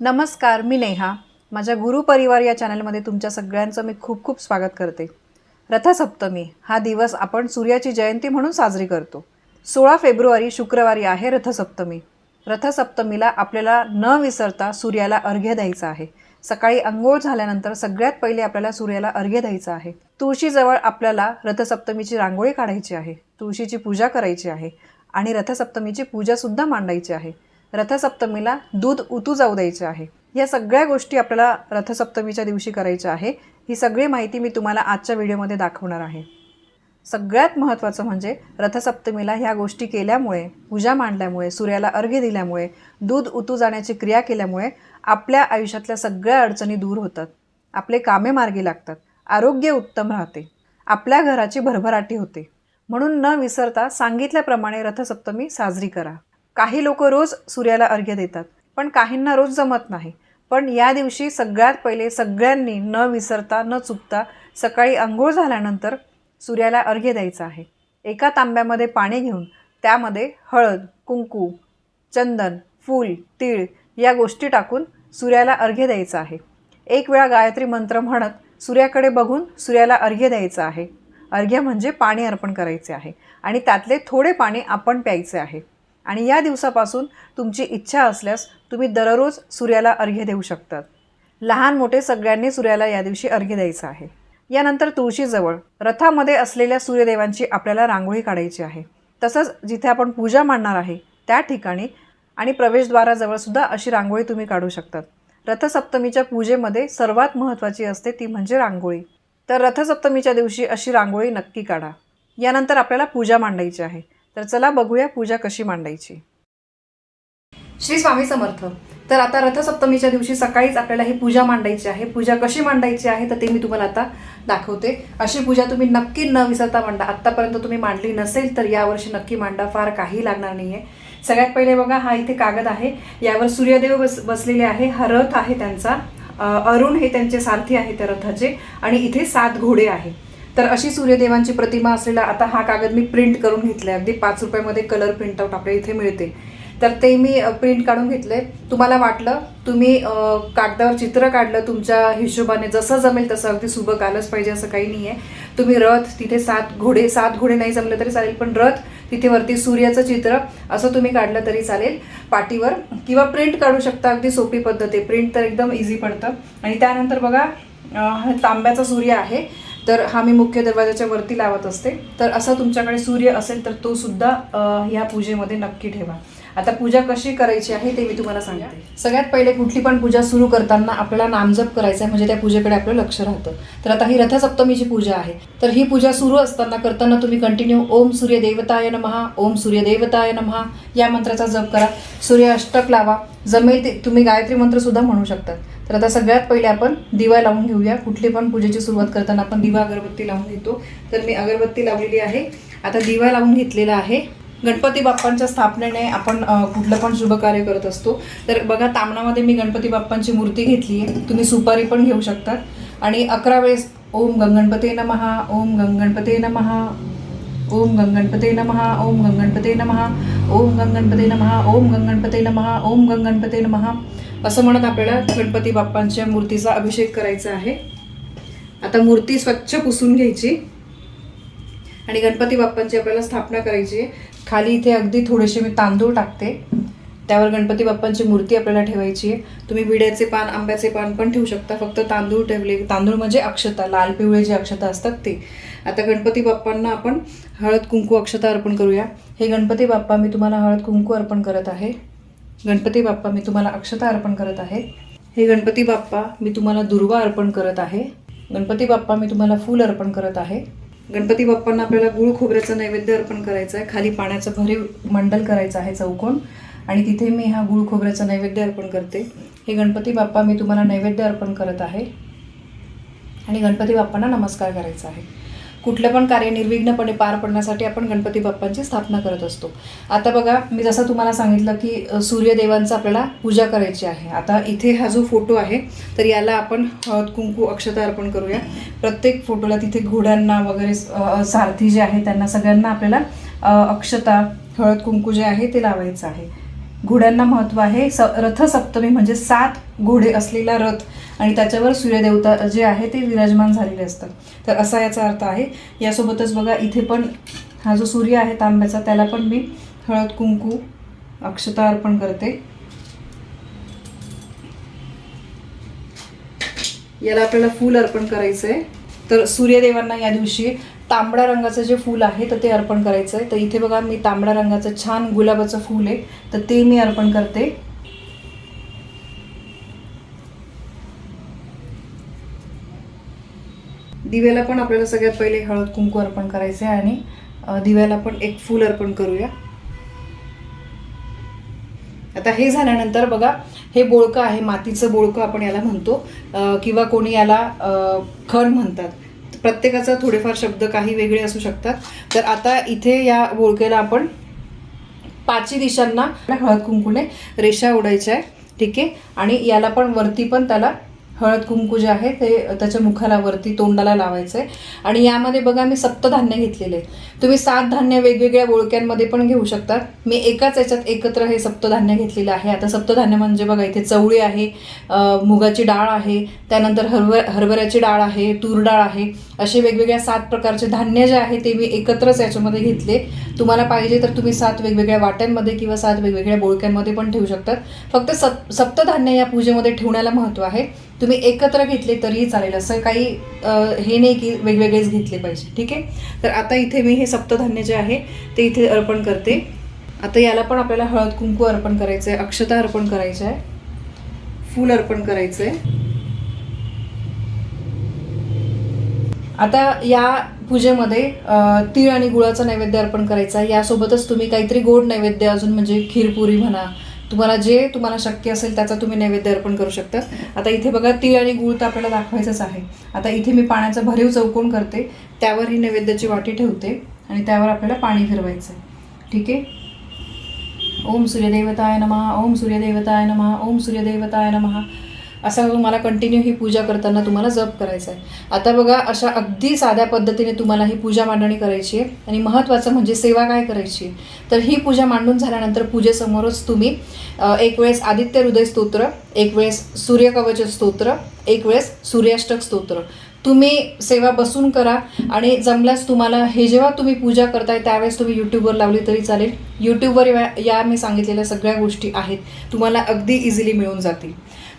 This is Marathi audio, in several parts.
नमस्कार मी नेहा. माझ्या गुरुपरिवार या चॅनलमध्ये तुमच्या सगळ्यांचं मी खूप खूप स्वागत करते. रथसप्तमी हा दिवस आपण सूर्याची जयंती म्हणून साजरी करतो. सोळा फेब्रुवारी शुक्रवारी आहे रथसप्तमी. रथसप्तमीला आपल्याला न विसरता सूर्याला अर्घ्य द्यायचा आहे. सकाळी अंघोळ झाल्यानंतर सगळ्यात पहिले आपल्याला सूर्याला अर्घ्य द्यायचं आहे. तुळशीजवळ आपल्याला रथसप्तमीची रांगोळी काढायची आहे. तुळशीची पूजा करायची आहे आणि रथसप्तमीची पूजासुद्धा मांडायची आहे. रथसप्तमीला दूध उतू जाऊ द्यायचे आहे. या सगळ्या गोष्टी आपल्याला रथसप्तमीच्या दिवशी करायच्या आहे. ही सगळी माहिती मी तुम्हाला आजच्या व्हिडिओमध्ये दाखवणार आहे. सगळ्यात महत्त्वाचं म्हणजे रथसप्तमीला ह्या गोष्टी केल्यामुळे पूजा मांडल्यामुळे सूर्याला अर्घ्य दिल्यामुळे दूध उतू जाण्याची क्रिया केल्यामुळे आपल्या आयुष्यातल्या सगळ्या अडचणी दूर होतात. आपले कामे मार्गी लागतात. आरोग्य उत्तम राहते. आपल्या घराची भरभराटी होते. म्हणून न विसरता सांगितल्याप्रमाणे रथसप्तमी साजरी करा. काही लोक रोज सूर्याला अर्घ्य देतात पण काहींना रोज जमत नाही. पण या दिवशी सगळ्यात पहिले सगळ्यांनी न विसरता न चुकता सकाळी आंघोळ झाल्यानंतर सूर्याला अर्घ्य द्यायचं आहे. एका तांब्यामध्ये पाणी घेऊन त्यामध्ये हळद कुंकू चंदन फूल तीळ या गोष्टी टाकून सूर्याला अर्घ्य द्यायचं आहे. एक वेळा गायत्री मंत्र म्हणत सूर्याकडे बघून सूर्याला अर्घ्य द्यायचं आहे. अर्घ्य म्हणजे पाणी अर्पण करायचे आहे आणि त्यातले थोडे पाणी आपण प्यायचे आहे. आणि या दिवसापासून तुमची इच्छा असल्यास तुम्ही दररोज सूर्याला अर्घ्य देऊ शकतात लहान मोठे सगळ्यांनी सूर्याला या दिवशी अर्घ्य द्यायचं आहे. यानंतर तुळशीजवळ रथामध्ये असलेल्या सूर्यदेवांची आपल्याला रांगोळी काढायची आहे. तसंच जिथे आपण पूजा मांडणार आहे त्या ठिकाणी आणि प्रवेशद्वाराजवळसुद्धा अशी रांगोळी तुम्ही काढू शकतात रथसप्तमीच्या पूजेमध्ये सर्वात महत्त्वाची असते ती म्हणजे रांगोळी. तर रथसप्तमीच्या दिवशी अशी रांगोळी नक्की काढा. यानंतर आपल्याला पूजा मांडायची आहे. तर चला बघूया पूजा कशी मांडायची. श्री स्वामी समर्थ तर आता रथसप्तमीच्या दिवशी सकाळीच आपल्याला ही पूजा मांडायची आहे. पूजा कशी मांडायची आहे तर ते मी तुम्हाला आता दाखवते. अशी पूजा तुम्ही नक्की न विसरता मांडा. आत्तापर्यंत तुम्ही मांडली नसेल तर यावर्षी नक्की मांडा. फार काही लागणार नाही आहे सगळ्यात पहिले बघा हा इथे कागद आहे. यावर सूर्यदेव बस बसलेले आहे. हा रथ आहे त्यांचा. अरुण हे त्यांचे सारथी आहे त्या रथाचे. आणि इथे सात घोडे आहे. तर अशी सूर्यदेवांची प्रतिमा असलेला आता हा कागद मी प्रिंट करून घेतलाय. अगदी पाच रुपयामध्ये कलर प्रिंटआउट आपल्या इथे मिळते. तर ते मी प्रिंट काढून घेतले तुम्हाला वाटलं तुम्ही कागदावर चित्र काढलं तुमच्या हिशोबाने जसं जमेल तसं अगदी सुबक आलंच पाहिजे असं काही नाही आहे तुम्ही रथ तिथे सात घोडे सात घोडे नाही जमले तरी चालेल पण रथ तिथे वरती सूर्याचं चित्र असं तुम्ही काढलं तरी चालेल पाटीवर किंवा प्रिंट काढू शकता अगदी सोपी पद्धत आहे. प्रिंट तर एकदम इझी पडतं. आणि त्यानंतर बघा तांब्याचा सूर्य आहे. तर हा मी मुख्य दरवाजाच्या वरती लावत असते. तर असा तुमच्याकडे सूर्य असेल तर तो सुद्धा ह्या पूजेमध्ये नक्की ठेवा. आता पूजा कशी करायची आहे ते मी तुम्हाला सांगते. सगळ्यात पहिले कुठली पण पूजा सुरू करताना आपल्याला नामजप करायचा आहे म्हणजे त्या पूजेकडे आपलं लक्ष राहतं. तर आता ही रथसप्तमीची पूजा आहे. तर ही पूजा सुरू असताना करताना तुम्ही कंटिन्यू ओम सूर्य देवताय नमहा ओम सूर्य देवताय नमहा या मंत्राचा जप करा. सूर्य अष्टक लावा. जमेल ते तुम्ही गायत्री मंत्र सुद्धा म्हणू शकतात तर आता सगळ्यात पहिले आपण दिवा लावून घेऊया. कुठली पण पूजेची सुरुवात करताना आपण दिवा अगरबत्ती लावून घेतो. तर मी अगरबत्ती लावलेली आहे. आता दिवा लावून घेतलेला आहे. गणपती बाप्पांच्या स्थापनेने आपण कुठलं पण शुभ कार्य करत असतो. तर बघा तामणामध्ये मी गणपती बाप्पांची मूर्ती घेतली आहे. तुम्ही सुपारी पण घेऊ शकतात. आणि अकरा वेळेस ओम गंगणपते नमहा ओम गंगणपते नमहा ओम गंगणपते नमहा ओम गंगणपते नमहा ओम गंगणपते नमहा ओम गंगणपते नमहा ओम गंगणपते नमहा असं म्हणत आपल्याला गणपती बाप्पांच्या मूर्तीचा अभिषेक करायचा आहे. आता मूर्ती स्वच्छ पुसून घ्यायची. आणि गणपती बाप्पांची आपल्याला स्थापना करायची आहे. खाली इथे अगदी थोडेसे मी तांदूळ टाकते. त्यावर गणपती बाप्पांची मूर्ती आपल्याला ठेवायची आहे. तुम्ही विड्याचे पान आंब्याचे पान पण ठेवू शकता. फक्त तांदूळ ठेवले तांदूळ म्हणजे अक्षता लाल पिवळे जे अक्षता असतात ते. आता गणपती बाप्पांना आपण हळद कुंकू अक्षता अर्पण करूया. हे गणपती बाप्पा मी तुम्हाला हळद कुंकू अर्पण करत आहे. गणपती बाप्पा मी तुम्हाला अक्षता अर्पण करत आहे. हे गणपती बाप्पा मी तुम्हाला दुर्वा अर्पण करत आहे. गणपती बाप्पा मी तुम्हाला फूल अर्पण करत आहे. गणपती बाप्पांना आपल्याला गुळ खोबऱ्याचं नैवेद्य अर्पण करायचं आहे. खाली पाण्याचं भरीव मंडल करायचं आहे चौकोन. आणि तिथे मी हा गुळ खोबऱ्याचं नैवेद्य अर्पण करते. हे गणपती बाप्पा मी तुम्हाला नैवेद्य अर्पण करत आहे. आणि गणपती बाप्पांना नमस्कार करायचा आहे. कुठलं पण कार्य निर्विघ्नपणे पार पडण्यासाठी आपण गणपती बाप्पांची स्थापना करत असतो. आता बघा मी जसं तुम्हाला सांगितलं की सूर्यदेवांचा आपल्याला पूजा करायची आहे. आता इथे हा जो फोटो आहे तर याला आपण हळद कुंकू अक्षता अर्पण करूया. प्रत्येक फोटोला तिथे घोड्यांना वगैरे सारथी जे आहे त्यांना सगळ्यांना आपल्याला अक्षता हळद कुंकू जे आहे ते लावायचं आहे. घोड्यांना महत्त्व आहे स रथसप्तमी म्हणजे सात घोडे असलेला रथ. आणि त्याच्यावर सूर्यदेवता जे आहे ते विराजमान झालेले असतात. तर असा याचा अर्थ आहे. यासोबतच बघा इथे पण हा जो सूर्य आहे तांब्याचा त्याला पण मी हळद कुंकू अक्षता अर्पण करते. याला आपल्याला फूल अर्पण करायचं आहे तर सूर्यदेवांना या दिवशी तांबड्या रंगाचं जे फूल आहे तर ते अर्पण करायचं आहे तर इथे बघा मी तांबड्या रंगाचं छान गुलाबाचं फूल आहे तर ते मी अर्पण करते. दिव्याला पण आपल्याला सगळ्यात पहिले हळद कुंकू अर्पण करायचं आहे आणि दिव्याला पण एक फूल अर्पण करूया. आता हे झाल्यानंतर बघा हे बोळकं आहे मातीचं बोळकं आपण याला म्हणतो किंवा कोणी याला खण म्हणतात. प्रत्येकाचा थोडेफार शब्द काही वेगळे असू शकतात. तर आता इथे या बोळक्याला आपण पाचही दिशांना हळद कुंकूने रेषा उडायच्या आहे. ठीक आहे? आणि याला पण वरती पण त्याला हळद कुंकू जे आहे ते त्याच्या मुखाला वरती तोंडाला लावायचं आहे आणि यामध्ये बघा मी सप्तधान्य घेतलेले. आहे तुम्ही सात धान्य वेगवेगळ्या बोळक्यांमध्ये पण घेऊ शकतात. मी एकाच याच्यात एकत्र हे सप्तधान्य घेतलेलं आहे. आता सप्तधान्य म्हणजे बघा इथे चवळी आहे मुगाची डाळ आहे त्यानंतर हरभर हरभऱ्याची डाळ आहे तूर डाळ आहे. असे वेगवेगळ्या सात प्रकारचे धान्य जे आहे ते मी एकत्रच याच्यामध्ये घेतले. तुम्हाला पाहिजे तर तुम्ही सात वेगवेगळ्या वाट्यांमध्ये किंवा सात वेगवेगळ्या बोळक्यांमध्ये पण ठेवू शकतात. फक्त सप सप्तधान्य या पूजेमध्ये ठेवण्याला महत्त्व आहे. तुम्ही एकत्र घेतले तरीही चालेल. असं काही हे नाही की वेगवेगळेच घेतले पाहिजे. ठीक आहे? तर आता इथे मी हे सप्तधान्य जे आहे ते इथे अर्पण करते. आता याला पण आपल्याला हळद कुंकू अर्पण करायचं आहे अक्षता अर्पण करायचं आहे फूल अर्पण करायचं आहे आता या पूजेमध्ये तीळ आणि गुळाचं नैवेद्य अर्पण करायचा. आहे यासोबतच तुम्ही काहीतरी गोड नैवेद्य अजून म्हणजे खीरपुरी म्हणा तुम्हाला जे तुम्हाला शक्य असेल त्याचा तुम्ही नैवेद्य अर्पण करू शकता. आता इथे बघा तीळ आणि गुळ तर आपल्याला दाखवायचंच आहे. आता इथे मी पाण्याचा भरीव चौकोन करते. त्यावर ही नैवेद्याची वाटी ठेवते आणि त्यावर आपल्याला पाणी फिरवायचं आहे ठीक आहे? ओम सूर्यदेवताय नमः ओम सूर्यदेवताय नमः ओम सूर्यदेवताय नमः. असा तुम्हाला कंटिन्यू ही पूजा करताना तुम्हाला जप करायचा आहे आता बघा अशा अगदी साध्या पद्धतीने तुम्हाला ही पूजा मांडणी करायची आहे. आणि महत्त्वाचं म्हणजे सेवा काय करायची आहे? तर ही पूजा मांडून झाल्यानंतर पूजेसमोरच तुम्ही एक वेळेस आदित्य हृदय स्तोत्र एक वेळेस सूर्यकवच स्तोत्र एक वेळेस सूर्याष्टक स्तोत्र. तुम्ही सेवा बसून करा आणि जमल्यास तुम्हाला हे जेव्हा तुम्ही पूजा करताय त्यावेळेस तुम्ही यूट्यूबवर लावली तरी चालेल. यूट्यूबवर या- या मी सांगितलेल्या सगळ्या गोष्टी आहेत. तुम्हाला अगदी इझिली मिळून जातील.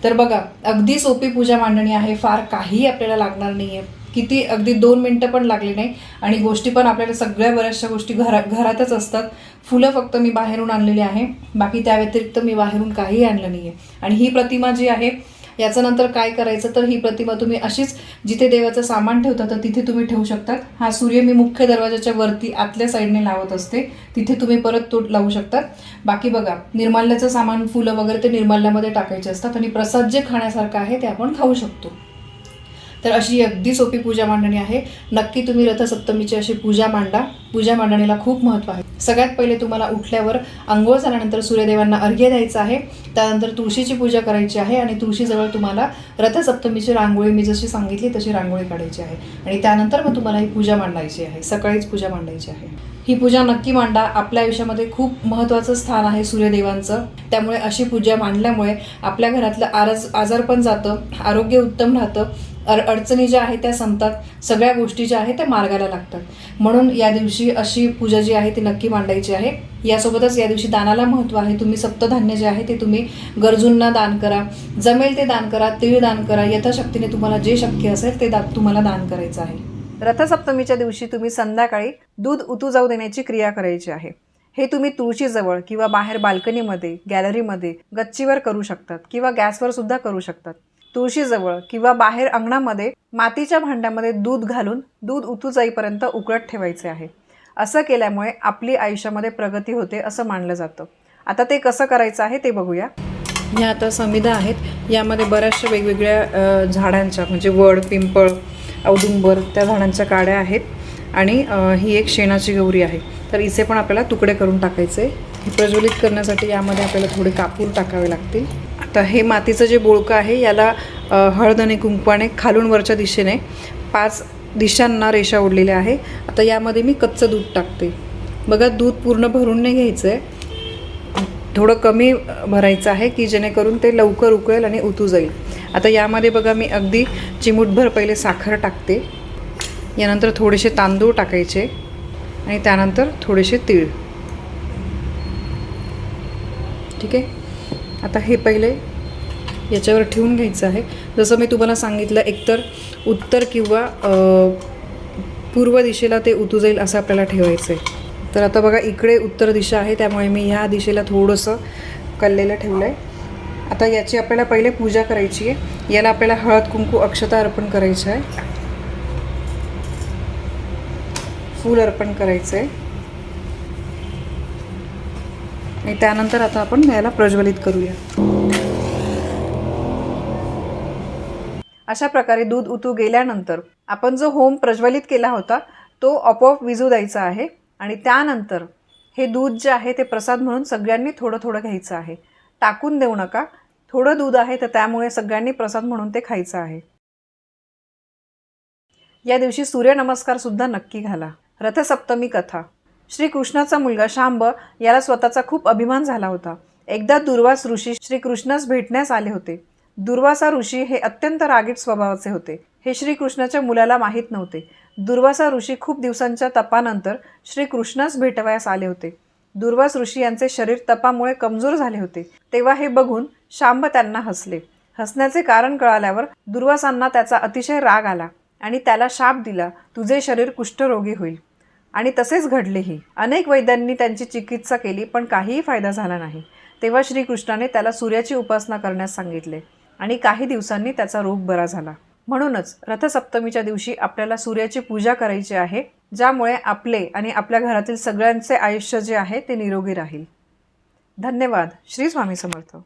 तर बघा अगदी सोपी पूजा मांडणी आहे. फार काही आपल्याला लागणार नाही आहे किती अगदी दोन मिनटं पण लागली नाही. आणि गोष्टी पण आपल्याला सगळ्या बऱ्याचशा गोष्टी घरा घरातच असतात. फुलं फक्त मी बाहेरून आणलेली आहे. बाकी त्या व्यतिरिक्त मी बाहेरून काही आणलं नाही आहे आणि ही प्रतिमा जी आहे याचं नंतर काय करायचं? तर ही प्रतिमा तुम्ही अशीच जिथे देवाचं सामान ठेवता तर तिथे तुम्ही ठेवू शकतात. हा सूर्य मी मुख्य दरवाजाच्या वरती आतल्या साईडने लावत असते. तिथे तुम्ही परत तो लावू शकतात. बाकी बघा निर्माल्याचं सामान फुलं वगैरे ते निर्माल्यामध्ये टाकायचे असतात आणि प्रसाद जे खाण्यासारखं आहे ते आपण खाऊ शकतो. तर अशी अगदी सोपी पूजा मांडणी आहे. नक्की तुम्ही रथसप्तमीची अशी पूजा मांडा. पूजा मांडणीला खूप महत्त्व आहे. सगळ्यात पहिले तुम्हाला उठल्यावर आंघोळ झाल्यानंतर सूर्यदेवांना अर्घ्य द्यायचं आहे. त्यानंतर तुळशीची पूजा करायची आहे आणि तुळशीजवळ तुम्हाला रथसप्तमीची रांगोळी मी जशी सांगितली तशी रांगोळी काढायची आहे. आणि त्यानंतर मग तुम्हाला ही पूजा मांडायची आहे. सकाळीच पूजा मांडायची आहे. ही पूजा नक्की मांडा. आपल्या आयुष्यामध्ये खूप महत्त्वाचं स्थान आहे सूर्यदेवांचं. त्यामुळे अशी पूजा मांडल्यामुळे आपल्या घरातलं आरज आजार पण जातं. आरोग्य उत्तम राहतं. अड अडचणी ज्या आहेत त्या संपतात. सगळ्या गोष्टी ज्या आहेत त्या मार्गाला लागतात. म्हणून या दिवशी अशी पूजा जी आहे ती नक्की मांडायची आहे. यासोबतच या दिवशी दानाला महत्त्व आहे. तुम्ही सप्तधान्य जे आहे ते तुम्ही गरजूंना दान करा. जमेल ते दान करा. तीळ दान करा. यथाशक्तीने तुम्हाला जे शक्य असेल ते दा तुम्हाला दान करायचं आहे. रथसप्तमीच्या दिवशी तुम्ही संध्याकाळी दूध उतू जाऊ देण्याची क्रिया करायची आहे. हे तुम्ही तुळशीजवळ किंवा बाहेर बाल्कनीमध्ये गॅलरीमध्ये गच्चीवर करू शकतात किंवा गॅसवर सुद्धा करू शकतात. तुळशीजवळ किंवा बाहेर अंगणामध्ये मातीच्या भांड्यामध्ये दूध घालून दूध उतू जाईपर्यंत उकळत ठेवायचे आहे. असं केल्यामुळे आपली आयुष्यामध्ये प्रगती होते असं मानलं जातं. आता ते कसं करायचं आहे ते बघूया. ह्या आता समिधा आहेत. यामध्ये बऱ्याचशा वेगवेगळ्या झाडांच्या म्हणजे वड पिंपळ औदुंबर त्या झाडांच्या काड्या आहेत. आणि ही एक शेणाची गौरी आहे. तर इथे पण आपल्याला तुकडे करून टाकायचे. प्रज्वलित करण्यासाठी यामध्ये आपल्याला थोडे कापूर टाकावे लागतील. तर हे मातीचं जे बोळकं आहे याला हळद आणि कुंकवाने खालून वरच्या दिशेने पाच दिशांना रेषा ओढलेल्या आहे. आता यामध्ये मी कच्चं दूध टाकते. बघा दूध पूर्ण भरून नाही घ्यायचं आहे थोडं कमी भरायचं आहे की जेणेकरून ते लवकर उकळेल आणि उतू जाईल. आता यामध्ये बघा मी अगदी चिमूटभर पहिले साखर टाकते. यानंतर थोडेसे तांदूळ टाकायचे आणि त्यानंतर थोडेसे तीळ. ठीक आहे? आता हे पहिले याच्यावर ठेवून घ्यायचं आहे. जसं मी तुम्हाला सांगितलं एकतर उत्तर किंवा पूर्व दिशेला ते उतू जाईल असं आपल्याला ठेवायचं आहे तर आता बघा इकडे उत्तर दिशा आहे त्यामुळे मी ह्या दिशेला थोडंसं कल्लेलं ठेवलं आहे आता याची आपल्याला पहिले पूजा करायची आहे. याला आपल्याला हळद कुंकू अक्षता अर्पण करायचं आहे. फूल अर्पण करायचं आहे आणि त्यानंतर आता आपण याला प्रज्वलित करूया. अशा प्रकारे दूध उतू गेल्यानंतर आपण जो होम प्रज्वलित केला होता तो आपोआप विजू द्यायचा आहे आणि त्यानंतर हे दूध जे आहे ते प्रसाद म्हणून सगळ्यांनी थोडं थोडं घ्यायचं आहे. टाकून देऊ नका. थोडं दूध आहे तर त्यामुळे सगळ्यांनी प्रसाद म्हणून ते खायचं आहे. या दिवशी सूर्यनमस्कार सुद्धा नक्की घाला. रथसप्तमी कथा. श्रीकृष्णाचा मुलगा शांब याला स्वतःचा खूप अभिमान झाला होता. एकदा दुर्वास ऋषी श्रीकृष्णास भेटण्यास आले होते. दुर्वासा ऋषी हे अत्यंत रागीट स्वभावाचे होते. हे श्रीकृष्णाच्या मुलाला माहीत नव्हते. दुर्वासा ऋषी खूप दिवसांच्या तपानंतर श्रीकृष्णास भेटवयास आले होते. दुर्वास ऋषी यांचे शरीर तपामुळे कमजोर झाले होते. तेव्हा हे बघून शांब त्यांना हसले. हसण्याचे कारण कळाल्यावर दुर्वासांना त्याचा अतिशय राग आला आणि त्याला शाप दिला तुझे शरीर कुष्ठरोगी होईल. आणि तसेच घडलेही. अनेक वैद्यांनी त्यांची चिकित्सा केली पण काहीही फायदा झाला नाही. तेव्हा श्रीकृष्णाने त्याला सूर्याची उपासना करण्यास सांगितले आणि काही दिवसांनी त्याचा रोग बरा झाला. म्हणूनच रथसप्तमीच्या दिवशी आपल्याला सूर्याची पूजा करायची आहे ज्यामुळे आपले आणि आपल्या घरातील सगळ्यांचे आयुष्य जे आहे ते निरोगी राहील. धन्यवाद. श्री स्वामी समर्थ.